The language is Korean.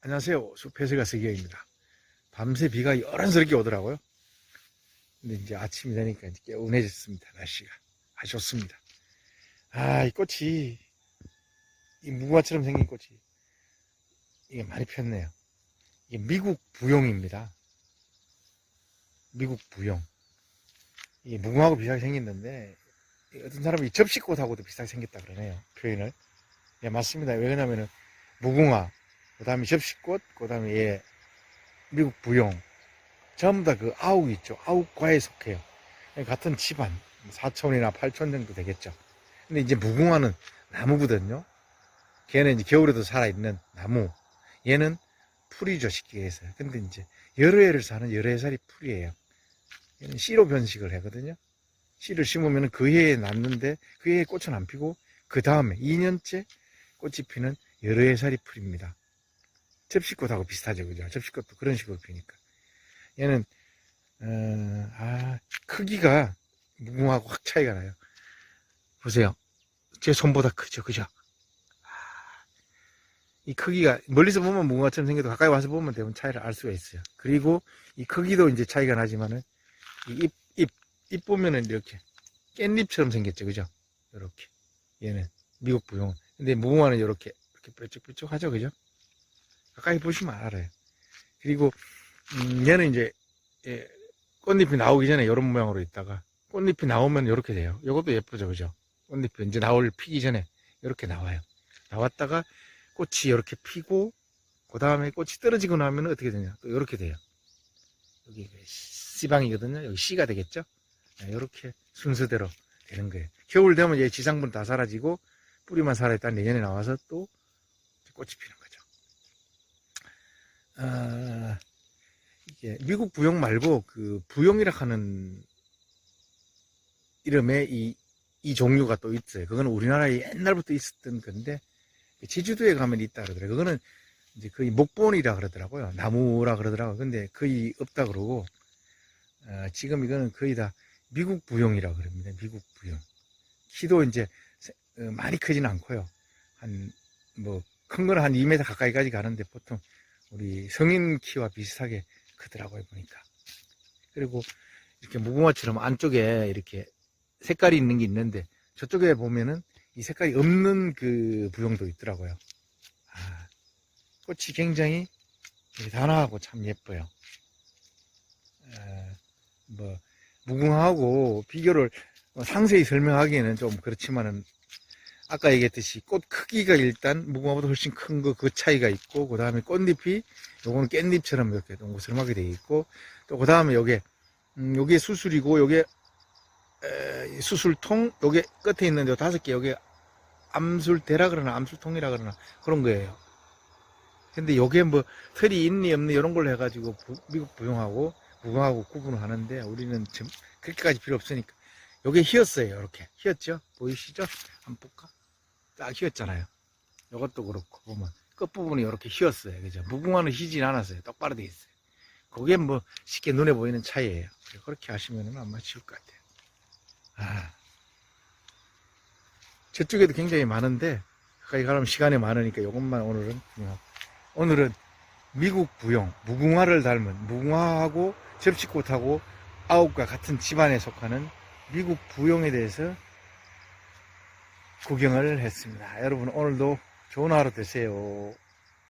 안녕하세요. 숲해설가 서기영입니다. 밤새 비가 여란스럽게 오더라고요. 근데 이제 아침이 되니까 이제 개운해졌습니다. 날씨가. 아주 좋습니다. 아, 이 꽃이, 이 무궁화처럼 생긴 꽃이, 이게 많이 폈네요. 이게 미국 부용입니다. 미국 부용. 이게 무궁화하고 비슷하게 생겼는데, 어떤 사람이 접시꽃하고도 비슷하게 생겼다 그러네요. 표현을. 예, 맞습니다. 왜냐면은, 무궁화, 그 다음에 접시꽃, 그 다음에 예, 미국 부용. 전부 다 그 아욱 있죠. 아욱과에 속해요. 같은 집안, 4촌이나 8촌 정도 되겠죠. 근데 이제 무궁화는 나무거든요. 걔는 이제 겨울에도 살아있는 나무. 얘는 풀이죠, 쉽게 해서. 근데 이제 여러 해를 사는 여러 해살이 풀이에요. 얘는 씨로 변식을 하거든요. 씨를 심으면 그 해에 났는데 그 해에 꽃은 안 피고 그 다음에 2년째 꽃이 피는 여러 해살이 풀입니다. 접시꽃하고 비슷하죠, 그죠? 접시꽃도 그런 식으로 피니까. 얘는, 어, 아, 크기가 무궁하고 확 차이가 나요. 보세요. 제 손보다 크죠, 그죠? 아, 이 크기가, 멀리서 보면 무궁화처럼 생겨도 가까이 와서 보면 대부분 차이를 알 수가 있어요. 그리고 이 크기도 이제 차이가 나지만은, 이 잎, 잎, 잎 보면은 이렇게 깻잎처럼 생겼죠, 그죠? 이렇게. 얘는, 미국 부용은. 근데 무궁화는 이렇게, 이렇게 뾰족뾰족 하죠, 그죠? 가까이 보시면 알아요. 그리고 음, 얘는 이제 예, 꽃잎이 나오기 전에 이런 모양으로 있다가 꽃잎이 나오면 이렇게 돼요. 이것도 예쁘죠, 그죠? 꽃잎이 이제 나올 피기 전에 이렇게 나와요. 나왔다가 꽃이 이렇게 피고 그 다음에 꽃이 떨어지고 나면 어떻게 되냐? 또 이렇게 돼요. 여기 씨방이거든요. 여기 씨가 되겠죠? 이렇게 순서대로 되는 거예요. 겨울 되면 이제 지상분 다 사라지고 뿌리만 살아있다 내년에 나와서 또 꽃이 피는. 아, 이게 미국 부용 말고 그 부용이라 하는 이름의 이, 이 종류가 또 있어요. 그거는 우리나라에 옛날부터 있었던 건데 제주도에 가면 있다 그러더라고요. 그거는 이제 거의 목본이라 그러더라고요. 나무라 그러더라고요. 근데 거의 없다 그러고 어, 지금 이거는 거의 다 미국 부용이라 그럽니다. 미국 부용. 키도 이제 세- 어, 많이 크진 않고요. 한 뭐 큰 거는 한 2m 가까이까지 가는데 보통 우리 성인 키와 비슷하게 크더라고요, 보니까. 그리고 이렇게 무궁화처럼 안쪽에 이렇게 색깔이 있는 게 있는데 저쪽에 보면은 이 색깔이 없는 그 부용도 있더라고요. 아, 꽃이 굉장히 단아하고 참 예뻐요. 에, 뭐, 무궁화하고 비교를 뭐 상세히 설명하기에는 좀 그렇지만은 아까 얘기했듯이 꽃 크기가 일단 무궁화보다 훨씬 큰 거 그 차이가 있고 그 다음에 꽃잎이 요거는 깻잎처럼 이렇게 동그스름하게 되어 있고 또 그 다음에 요게 음, 요게 수술이고 요게 에, 수술통 요게 끝에 있는 요 다섯 개 요게 암술대라 그러나 암술통이라 그러나 그런 거예요. 근데 요게 뭐 털이 있니 없니 이런 걸로 해가지고 부- 미국 부용하고 무궁하고 구분을 하는데 우리는 지금 그렇게까지 필요 없으니까 요게 휘었어요 이렇게. 휘었죠? 보이시죠? 한번 볼까 딱 휘었잖아요. 요것도 그렇고 보면 끝부분이 이렇게 휘었어요. 그죠? 무궁화는 휘진 않았어요. 똑바로 돼 있어요. 그게 뭐 쉽게 눈에 보이는 차이예요. 그렇게 하시면 아마 쉬울 것 같아요. 아. 저쪽에도 굉장히 많은데 가까이 가려면 시간이 많으니까 요것만 오늘은 그냥 오늘은 미국 부용 무궁화를 닮은 무궁화하고 접시꽃하고 아욱과 같은 집안에 속하는 미국 부용에 대해서 구경을 했습니다. 여러분 오늘도 좋은 하루 되세요.